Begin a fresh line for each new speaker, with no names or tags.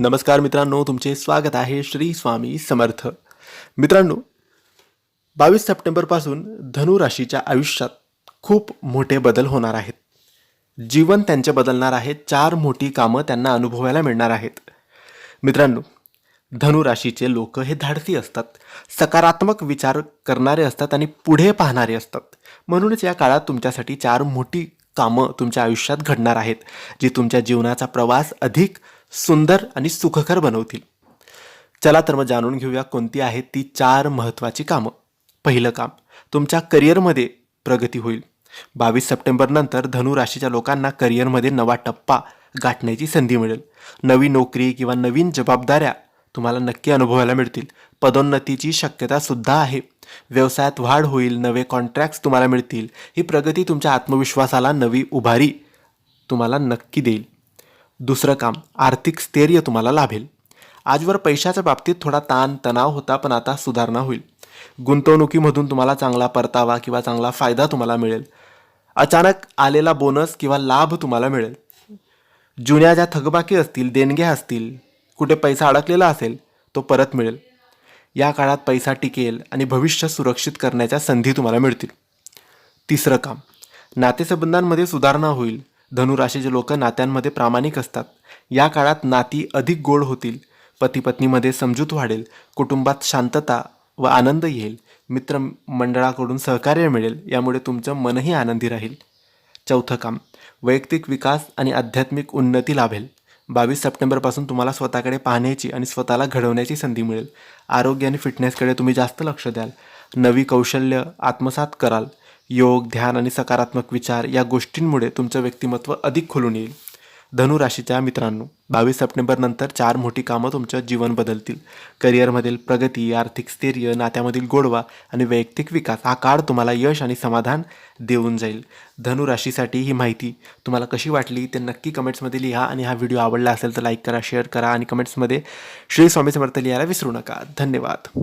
नमस्कार मित्रांनो तुमचे स्वागत आहे श्री स्वामी समर्थ. मित्रांनो बावीस सप्टेंबरपासून धनु राशीच्या आयुष्यात खूप मोठे बदल होणार आहेत. जीवन त्यांचे बदलणार आहे चार मोठी कामं त्यांना अनुभवायला मिळणार आहेत. मित्रांनो धनु राशीचे लोक हे धाडसी असतात सकारात्मक विचार करणारे असतात आणि पुढे पाहणारे असतात. म्हणूनच या काळात तुमच्यासाठी चार मोठी कामं तुमच्या आयुष्यात घडणार आहेत जी तुमच्या जीवनाचा प्रवास अधिक सुंदर आणि सुखकर बनवतील. चला तर मग जाणून घेऊया कोणती आहेत ती चार महत्त्वाची कामं. पहिलं काम तुमच्या करिअरमध्ये प्रगती होईल. बावीस सप्टेंबरनंतर धनु राशीच्या लोकांना करिअरमध्ये नवा टप्पा गाठण्याची संधी मिळेल. नवी नोकरी किंवा नवीन जबाबदाऱ्या तुम्हाला नक्की अनुभवायला मिळतील. पदोन्नतीची शक्यता सुद्धा आहे. व्यवसायात वाढ होईल नवे कॉन्ट्रॅक्ट्स तुम्हाला मिळतील. ही प्रगती तुमच्या आत्मविश्वासाला नवी उभारी तुम्हाला नक्की देईल. दुसरं काम आर्थिक स्थैर्य तुम्हाला लाभेल. आजवर पैशाच्या बाबतीत थोडा ताण तणाव होता पण आता सुधारणा होईल. गुंतवणुकीमधून तुम्हाला चांगला परतावा किंवा चांगला फायदा तुम्हाला मिळेल. अचानक आलेला बोनस किंवा लाभ तुम्हाला मिळेल. जुन्या ज्या थकबाकी असतील देणग्या असतील कुठे पैसा अडकलेला असेल तो परत मिळेल. या काळात पैसा टिकेल आणि भविष्य सुरक्षित करण्याच्या संधी तुम्हाला मिळतील. तिसरं काम नातेसंबंधांमध्ये सुधारणा होईल. धनुराशीचे लोक नात्यांमध्ये प्रामाणिक असतात. या काळात नाती अधिक गोड होतील. पती पत्नीमध्ये समजूत वाढेल. कुटुंबात शांतता व आनंद येईल. मित्र मंडळाकडून सहकार्य मिळेल. यामुळे तुमचं मनही आनंदी राहील. चौथं काम. वैयक्तिक विकास आणि आध्यात्मिक उन्नती लाभेल. बावीस सप्टेंबरपासून तुम्हाला स्वतःकडे पाहण्याची आणि स्वतःला घडवण्याची संधी मिळेल. आरोग्य आणि फिटनेसकडे तुम्ही जास्त लक्ष द्याल. नवी कौशल्य आत्मसात कराल. योग ध्यान आणि सकारात्मक विचार या गोष्टींमुळे तुमचं व्यक्तिमत्व अधिक खुलून येईल. धनु राशीच्या मित्रांनो बावीस सप्टेंबरनंतर चार मोठी कामं तुमचं जीवन बदलतील. करिअरमधील प्रगती आर्थिक स्थैर्य नात्यामधील गोडवा आणि वैयक्तिक विकास हा काळ तुम्हाला यश आणि समाधान देऊन जाईल. धनु राशीसाठी ही माहिती तुम्हाला कशी वाटली ते नक्की कमेंट्समध्ये लिहा आणि हा व्हिडिओ आवडला असेल तर लाईक करा शेअर करा आणि कमेंट्समध्ये श्री स्वामी समर्थ लिहायला विसरू नका. धन्यवाद.